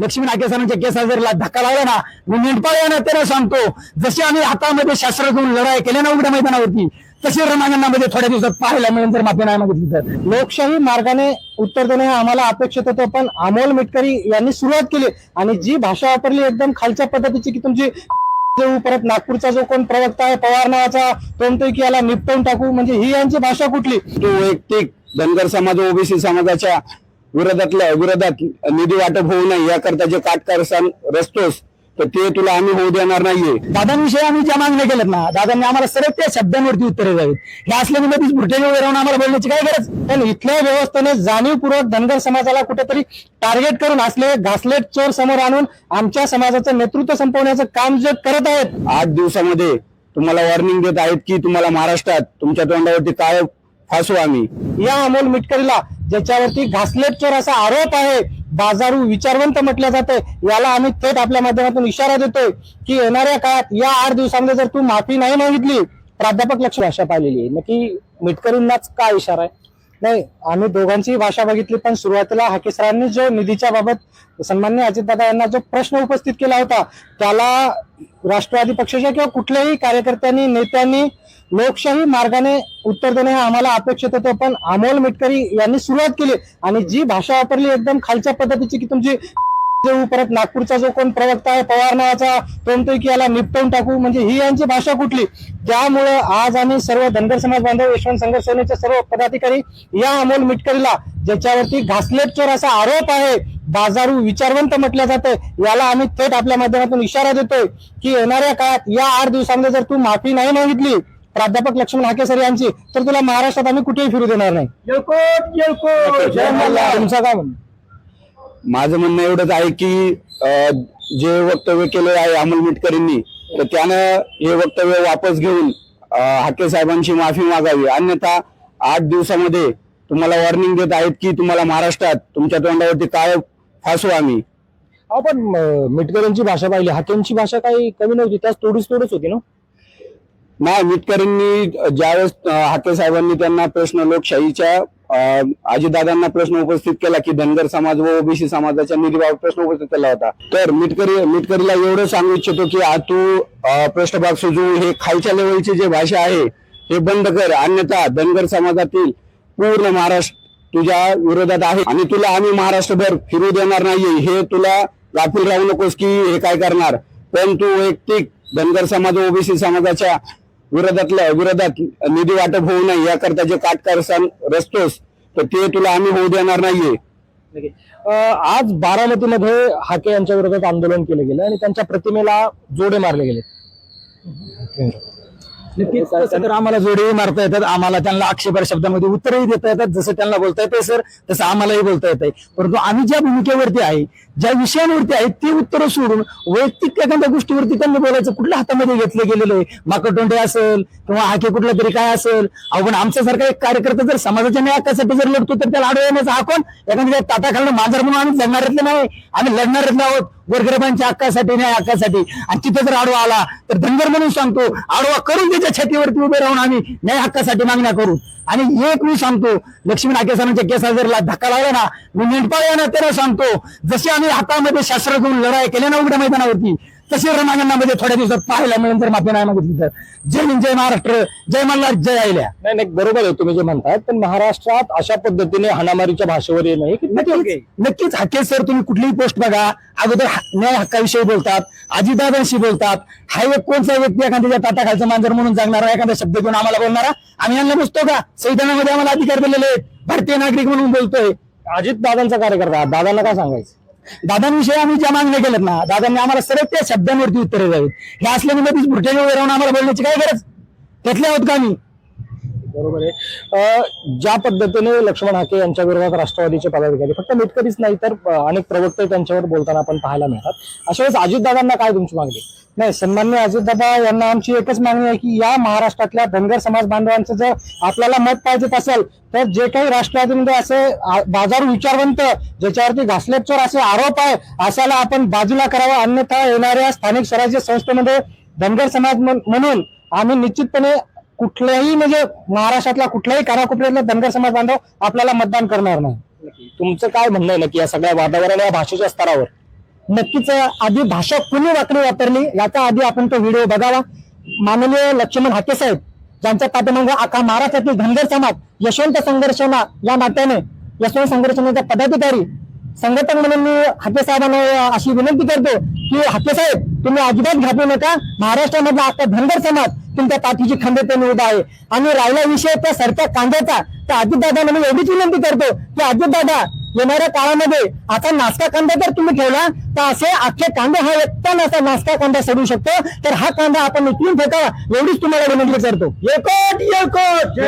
लक्ष्मी नाकेसरांच्या केसाला धक्का लावला ना मी मेंढपाळ त्याला सांगतो जसे आम्ही हातामध्ये शास्त्र घेऊन लढाई केल्या ना उघड्या मैदानावरती तसे रणांगणामध्ये थोड्या दिवसात पाहायला मिळेल जर माफी नाही मागितली तर. लोकशाही मार्गाने उत्तर देणे हे आम्हाला अपेक्षित होतं पण अमोल मिटकरी यांनी सुरुवात केली आणि जी भाषा वापरली एकदम खालच्या पद्धतीची की तुमची परत नागपूरचा जो कोण प्रवक्ता आहे पवार नावाचा तो की याला निपटवून टाकू म्हणजे ही यांची भाषा कुठली? तो वैयक्तिक धनगर समाज ओबीसी समाजाच्या विरोधातल्या विरोधात निधी वाटप होऊ नये याकरता जे काटकारस्थान रचतोस तर ते तुला आम्ही होऊ देणार नाहीये. दादांविषयी आम्ही ज्या मागण्या केल्यात ना दादांनी आम्हाला सरळ त्या शब्दांवरती उत्तरे द्यावीत. हे असल्या मध्येच भुरटे वगैरे राहून आम्हाला बोलण्याची काय गरज? पण इथल्या व्यवस्थेने जाणीवपूर्वक धनगर समाजाला कुठेतरी टार्गेट करून असले घासलेट चोर समोर आणून आमच्या समाजाचं नेतृत्व संपवण्याचं काम जे करत आहेत. आठ दिवसामध्ये तुम्हाला वॉर्निंग देत आहेत की तुम्हाला महाराष्ट्रात तुमच्या तोंडावरती काय फासू आम्ही. या अमोल मिटकरीला ज्याच्यावरती घासलेट चोर असा आरोप आहे. बाजारू विचारवंत म्हटलं जाते याला आम्ही थेट आपल्या माध्यमातून इशारा देतोय की येणाऱ्या काळात या आठ दिवसांमध्ये जर तू माफी नाही मागितली प्राध्यापक लक्ष भाषा पाहिलेली आहे. नक्की मिटकरींनाच काय इशारा आहे? नाही आम्ही दोघांची भाषा बघितली पण सुरुवातीला हाके सरांनी जो निधीच्या बाबत सन्मान्य अजितदादा यांना जो प्रश्न उपस्थित केला होता त्याला राष्ट्रवादी पक्षाच्या किंवा कुठल्याही कार्यकर्त्यांनी नेत्यांनी लोकशाही मार्गाने उत्तर देणे हे आम्हाला अपेक्षित होतं पण अमोल मिटकरी यांनी सुरुवात केली आणि जी भाषा वापरली एकदम खालच्या पद्धतीची की तुमची देऊ, परत नागपूरचा जो कोण प्रवक्ता आहे पवार नावाचा तो म्हणतोय की याला निपटवून टाकू. म्हणजे ही यांची भाषा कुठली? त्यामुळे आज आम्ही सर्व धनगर समाज बांधव यशवंत संघर्ष सेनेचे सर्व पदाधिकारी या अमोल मिटकरीला ज्याच्यावरती घासलेट चोर असा आरोप आहे बाजारू विचारवंत म्हटलं जाते याला आम्ही थेट आपल्या माध्यमातून इशारा देतोय की येणाऱ्या काळात या आठ दिवसांमध्ये जर तू माफी नाही मागितली प्राध्यापक लक्ष्मण हाकेसर यांची तर तुला महाराष्ट्रात आम्ही कुठेही फिरू देणार नाही. येळकोट येळकोट. जय मल्हार. तुमचं काय म्हणणं? माझं म्हणणं एवढंच आहे की जे वक्तव्य केलं आहे अमोल मिटकरींनी तर त्यानं हे वक्तव्य वापस घेऊन हाके साहेबांची माफी मागावी. अन्यथा आठ दिवसामध्ये तुम्हाला वॉर्निंग देत आहेत की तुम्हाला महाराष्ट्रात तुमच्या तोंडावरती काय फासू आम्ही. आपण मिटकऱ्यांची भाषा पाहिली. हाकेंची भाषा काही कमी नव्हती. त्याच तोडीस तोडच होती ना? नाही मिटकरींनी ज्यावेळेस हाके साहेबांनी त्यांना प्रश्न लोकशाहीच्या आजीदादांना प्रश्न उपस्थित केला की धनगर समाज व ओबीसी समाजाच्या निधीबाबत प्रश्न उपस्थित केला होता. तर मिटकरी मिटकरीला एवढं सांगू इच्छितो की आ तू पृष्ठभाग सुजू हे खालच्या लेवलची जे भाषा आहे हे बंद कर. अन्यथा धनगर समाजातील पूर्ण महाराष्ट्र तुझ्या विरोधात आहे. आणि तुला आम्ही महाराष्ट्रभर फिरू देणार नाहीये. हे तुला गाफील राहू नकोस की हे काय करणार? पण तू वैयक्तिक धनगर समाज ओबीसी समाजाच्या विरोधातल्या विरोधात निधी वाटप होऊ नये याकरता जे काटकारस्थान रचतोस तर ते तुला आम्ही होऊ देणार नाहीये. अं, आज बारामतीमध्ये हाके यांच्या विरोधात आंदोलन केलं गेलं आणि त्यांच्या प्रतिमेला जोडे मारले गेले. नक्कीच तसं तर आम्हाला जोडे मारता येतात आम्हाला त्यांना आक्षेपार शब्दामध्ये उत्तरही देता येतात जसं त्यांना बोलता येतंय सर तसं आम्हालाही बोलता येतंय. परंतु आम्ही ज्या भूमिकेवरती आहे ज्या विषयांवरती आहेत ती उत्तरं सोडून वैयक्तिक एखाद्या गोष्टीवरती त्यांनी बोलायचं कुठल्या हातामध्ये घेतलं गेलेलं आहे? माकडोंडे असेल किंवा हाके कुठला तरी काय असेल? अहो पण आमच्यासारखा एक कार्यकर्ता जर समाजाच्या न्यायासाठी जर लढतो तर त्याला आढळ येण्याचा हा कोण? एखाद्या ताटा खालून मांजर म्हणून आम्ही लढणाऱ्यातले नाही. आम्ही लढणाऱ्यातले आहोत. गोरगरिबांच्या हक्कासाठी न्याय हक्कासाठी. आणि तिथं जर आडवा आला तर धनगर म्हणून सांगतो आडवा करून त्याच्या छातीवरती उभे राहून आम्ही न्याय हक्कासाठी मागण्या करू. आणि एक मी सांगतो लक्ष्मी नाकेसरांच्या केसा जर ला- धक्का लागला ना मी मेंढपाळ येणार त्याला सांगतो. जसे आम्ही हातामध्ये शास्त्र घेऊन लढाई केल्या ना उघड्या मैदानावरती तसे रणांगणामध्ये थोड्या दिवसात पाहायला मिळेल जर माफी नाही मागितली तर. जय हिंद जय महाराष्ट्र जय मल्हार जय आयल्या नाही नाही बरोबर आहे तुम्ही जे म्हणताय पण महाराष्ट्रात अशा पद्धतीने हाणामारीच्या भाषेवर येणं हे किती? नक्कीच नक्कीच हाके सर तुम्ही कुठलीही पोस्ट बघा. अगोदर न्याय हक्काविषयी बोलतात अजितदादांशी बोलतात. हा एक कोणता व्यक्ती एखाद्याच्या ताटाखालचं मांजर म्हणून जगणारा एखादा शब्द घेऊन आम्हाला बोलणारा? आम्ही यांना बसतो का? संविधानामध्ये आम्हाला अधिकार दिलेले आहेत. भारतीय नागरिक म्हणून बोलतोय. अजित दादांचा कार्यकर्ता दादांना काय सांगायचं? दादांविषयी आम्ही ज्या मागण्या केल्यात ना दादांनी आम्हाला सरळ त्या शब्दांवरती उत्तरे द्यावीत. हे असल्यामुळे मध्येच भुरटे वगैरे राहून आम्हाला बोलण्याची काय गरज? त्यातल्या आहोत का आम्ही? बरोबर आहे. ज्या पद्धतीने लक्ष्मण हाके यांच्या विरोधात राष्ट्रवादीचे पदाधिकारी फक्त मिटकरीच नाही तर अनेक प्रवक्ते त्यांच्यावर बोलताना आपण पाहायला मिळतात. अशा वेळेस अजितदादांना काय तुमची मागणी? नाही सन्मान्य अजितदादा यांना आमची एकच मागणी आहे की या महाराष्ट्रातल्या धनगर समाज बांधवांचं जर आपल्याला मत पाहिजे असेल तर जे काही राष्ट्रवादीमध्ये असे बाजार विचारवंत ज्याच्यावरती घासलेपचोर असे आरोप आहे अशाला आपण बाजूला करावा. अन्यथा येणाऱ्या स्थानिक स्वराज्य संस्थेमध्ये धनगर समाज म्हणून आम्ही निश्चितपणे कुठल्याही म्हणजे महाराष्ट्रातला कुठल्याही कानाकोपऱ्यातला धनगर समाज बांधव आपल्याला मतदान करणार नाही. तुमचं काय म्हणणं आहे नक्की या सगळ्या वातावरण या भाषेच्या स्तरावर? नक्कीच आधी भाषा कुणी वाकडी वापरली याचा आधी आपण तो व्हिडिओ बघावा. माननीय लक्ष्मण हाके साहेब ज्यांच्या पाठीमागे अख्खा महाराष्ट्रातील धनगर समाज यशवंत संघर्षणा या नात्याने यशवंत संघर्षणाचे पदाधिकारी संघटक म्हणून मी हाके साहेबांना अशी विनंती करतो की हाके साहेब तुम्ही अजिबात घाबरू नका. महाराष्ट्रामधला अख्खा धनगर समाज तुमच्या पाठीची खंबीरतेने उभा आहे. आणि राहिला विषय त्या सरक्या कांद्याचा त्या अजितदादांना मी एवढीच विनंती करतो की अजितदादा येणाऱ्या काळामध्ये आता नासका कांदा जर तुम्ही ठेवला तर असे अख्खे कांदे हा एकटा असा नासका कांदा सडू शकतो. तर हा कांदा आपण उचलून फेकावा एवढीच तुम्हाला विनंती करतो. एकट एकट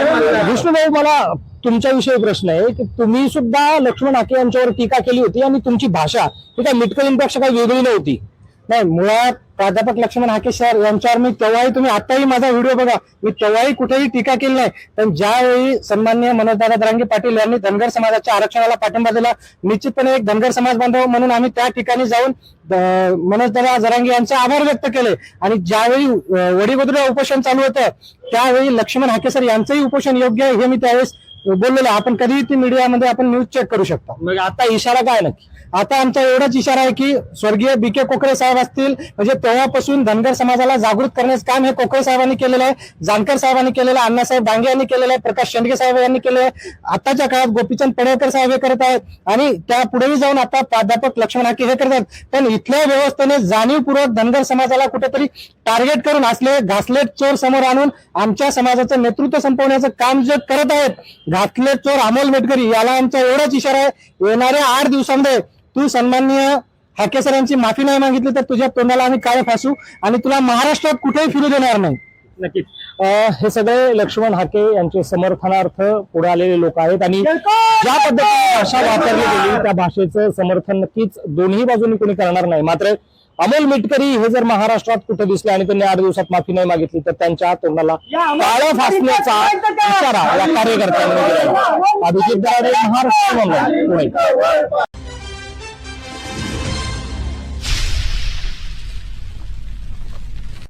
विष्णुभाऊ मला तुमच्याविषयी प्रश्न आहे की तुम्ही सुद्धा लक्ष्मण हाके यांच्यावर टीका केली होती आणि तुमची भाषा ही काय मिटकलींपेक्षा काही वेगळी नव्हती. नाही मुळात प्राध्यापक लक्ष्मण हाके सर यांच्यावर मी तेव्हाही तुम्ही आताही माझा व्हिडिओ बघा. मी तेव्हाही कुठेही टीका केली नाही. पण ज्यावेळी सन्मान्य मनोजदादा दरांगे पाटील यांनी धनगर समाजाच्या आरक्षणाला पाठिंबा दिला निश्चितपणे एक धनगर समाज बांधव म्हणून आम्ही त्या ठिकाणी जाऊन मनोजदादा जरांगे यांचे आभार व्यक्त केले. आणि ज्यावेळी अं, उपोषण चालू होतं त्यावेळी लक्ष्मण हाके सर यांचंही उपोषण योग्य आहे हे मी त्यावेळेस बोललेलो. आपण कधीही ती मीडियामध्ये आपण न्यूज चेक करू शकता मग आता इशारा काय नक्की आता आमचा एवढाच इशारा आहे की स्वर्गीय बी के कोकळे साहेब असतील म्हणजे तेव्हापासून धनगर समाजाला जागृत करण्याचं काम हे कोकळे साहेबांनी केलेलं आहे जानकर साहेबांनी केलेलं आहे अण्णासाहेब डांगे यांनी केलेलं आहे प्रकाश शेंडगे साहेब यांनी केलं आहे आताच्या काळात गोपीचंद पडळकर साहेब हे करत आहेत आणि त्या पुढेही जाऊन आता प्राध्यापक लक्ष्मण हाके हे करत आहेत पण इथल्या व्यवस्थेने जाणीवपूर्वक धनगर समाजाला कुठेतरी टार्गेट करून असले घासलेट चोर समोर आणून आमच्या समाजाचं नेतृत्व संपवण्याचं काम जे करत आहेत घासलेट चोर अमोल मेटकरी. याला आमचा एवढाच इशारा आहे. येणाऱ्या आठ दिवसांमध्ये तू सन्माननीय हाके सरांची माफी नाही मागितली तर तुझ्या तोंडाला आम्ही काय फासू आणि तुला महाराष्ट्रात कुठेही फिरू देणार नाही. नक्कीच. हे सगळे लक्ष्मण हाके यांचे समर्थनार्थ पुढे आलेले लोक आहेत आणि ज्या पद्धतीने भाषा वापरली गेली त्या भाषेचं समर्थन नक्कीच दोन्ही बाजूनी कोणी करणार नाही. मात्र अमोल मिटकरी हे जर महाराष्ट्रात कुठे दिसले आणि त्यांनी आठ दिवसात माफी नाही मागितली तर त्यांच्या तोंडाला काळं फासण्याचा इशारा या कार्यकर्त्यांनी दिला अभिजित दराडे महाराष्ट्र पुणे.